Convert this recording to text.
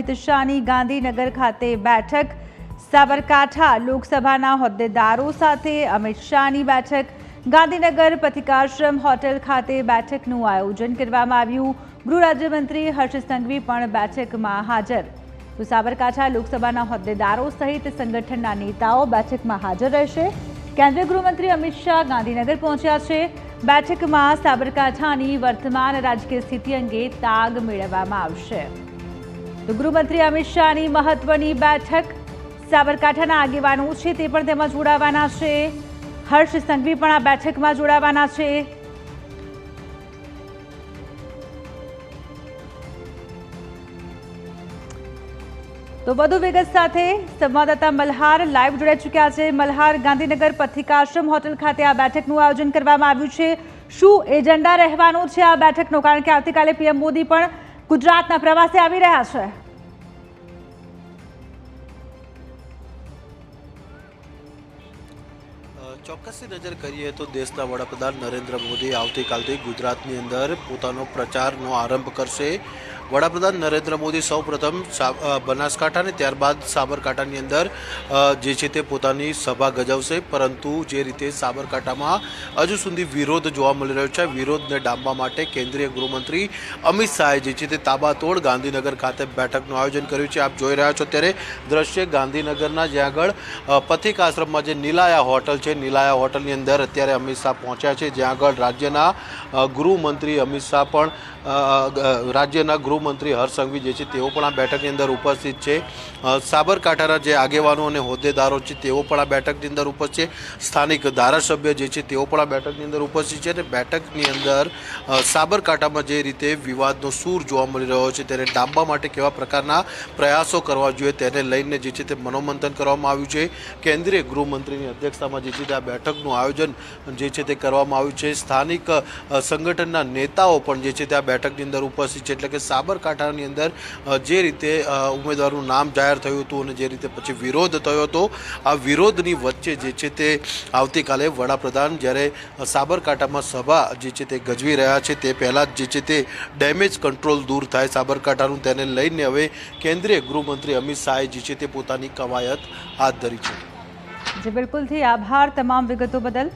અમિત શાહની ગાંધીનગર ખાતે બેઠક, સાબરકાંઠા લોકસભાના હોદ્દેદારો સાથે અમિત શાહની બેઠક, ગાંધીનગર પથિકાશ્રમ હોટેલ ખાતે બેઠકનું આયોજન કરવામાં આવ્યું. ગૃહ રાજ્યમંત્રી હર્ષ સંઘવી પણ બેઠકમાં હાજર. તો સાબરકાંઠા લોકસભાના હોદ્દેદારો સહિત સંગઠનના નેતાઓ બેઠકમાં હાજર રહેશે. કેન્દ્રીય ગૃહમંત્રી અમિત શાહ ગાંધીનગર પહોંચ્યા છે. બેઠકમાં સાબરકાંઠાની વર્તમાન રાજકીય સ્થિતિ અંગે તાગ મેળવવામાં આવશે. તો ગૃહમંત્રી અમિત શાહની મહત્વની બેઠક સાબરકાંઠાના આગેવાનો છે તે પણ તેમાં જોડાવાના છે. હર્ષ સંઘવી પણ આ બેઠકમાં જોડાવાના છે. તો વધુ વિગત સાથે સંવાદદાતા મલ્હાર લાઈવ જોડાઈ ચૂક્યા છે. મલ્હાર, ગાંધીનગર પથિકાશ્રમ હોટેલ ખાતે આ બેઠકનું આયોજન કરવામાં આવ્યું છે. શું એજન્ડા રહેવાનો છે આ બેઠકનો? કારણ કે આવતીકાલે પીએમ મોદી પણ ગુજરાતના પ્રવાસે આવી રહ્યા છે. ચોક્કસથી નજર કરીએ તો દેશના વડાપ્રધાન નરેન્દ્ર મોદી આવતીકાલથી ગુજરાતની અંદર પોતાનો પ્રચારનો આરંભ કરશે. વડાપ્રધાન નરેન્દ્ર મોદી સૌપ્રથમ બનાસકાંઠા અને ત્યારબાદ સાબરકાંઠાની અંદર જે છે તે પોતાની સભા ગજવશે. પરંતુ જે રીતે સાબરકાંઠામાં હજુ સુધી વિરોધ જોવા મળી રહ્યો છે, વિરોધને ડામવા માટે કેન્દ્રીય ગૃહમંત્રી અમિત શાહે જે છે તે તાબાતોડ ગાંધીનગર ખાતે બેઠકનું આયોજન કર્યું છે. આપ જોઈ રહ્યા છો ત્યારે દ્રશ્ય ગાંધીનગરના, જ્યાં આગળ પથિક આશ્રમમાં જે નીલાયા હોટલ છે, નીલાયા હોટલની અંદર અત્યારે અમિત શાહ પહોંચ્યા છે. જ્યાં આગળ રાજ્યના ગૃહમંત્રી અમિત શાહ પણ રાજ્યના રાજ્યના ગૃહમંત્રી હર્ષ સંઘવી જે છે તેઓ પણ આ બેઠકની અંદર ઉપસ્થિત છે. સાબરકાંઠાના જે આગેવાનો અને હોદ્દેદારો છે તેઓ પણ આ બેઠકની અંદર ઉપસ્થિત છે. સ્થાનિક ધારાસભ્ય જે છે તેઓ પણ આ બેઠકની અંદર ઉપસ્થિત છે અને બેઠકની અંદર સાબરકાંઠામાં જે રીતે વિવાદનો સૂર જોવા મળી રહ્યો છે તેને ડામવા માટે કેવા પ્રકારના પ્રયાસો કરવા જોઈએ તેને લઈને જે છે તે મનોમંથન કરવામાં આવ્યું છે. કેન્દ્રીય ગૃહમંત્રીની અધ્યક્ષતામાં જે છે તે આ બેઠકનું આયોજન જે છે તે કરવામાં આવ્યું છે. સ્થાનિક સંગઠનના નેતાઓ પણ જે છે તે આ બેઠકની અંદર ઉપસ્થિત છે. એટલે કે સાબરકાંઠાની અંદર જે રીતે ઉમેદવારનું નામ જાહેર થયું હતું અને જે રીતે પછી વિરોધ થયો હતો, આ વિરોધની વચ્ચે જે છે તે આવતીકાલે વડાપ્રધાન જ્યારે સાબરકાંઠામાં સભા જે છે તે ગજવી રહ્યા છે, તે પહેલાં જ છે તે ડેમેજ કંટ્રોલ દૂર થાય સાબરકાંઠાનું, તેને લઈને હવે કેન્દ્રીય ગૃહમંત્રી અમિત શાહે જે છે તે પોતાની કવાયત હાથ ધરી છે. જે બિલકુલથી આભાર તમામ વિગતો બદલ.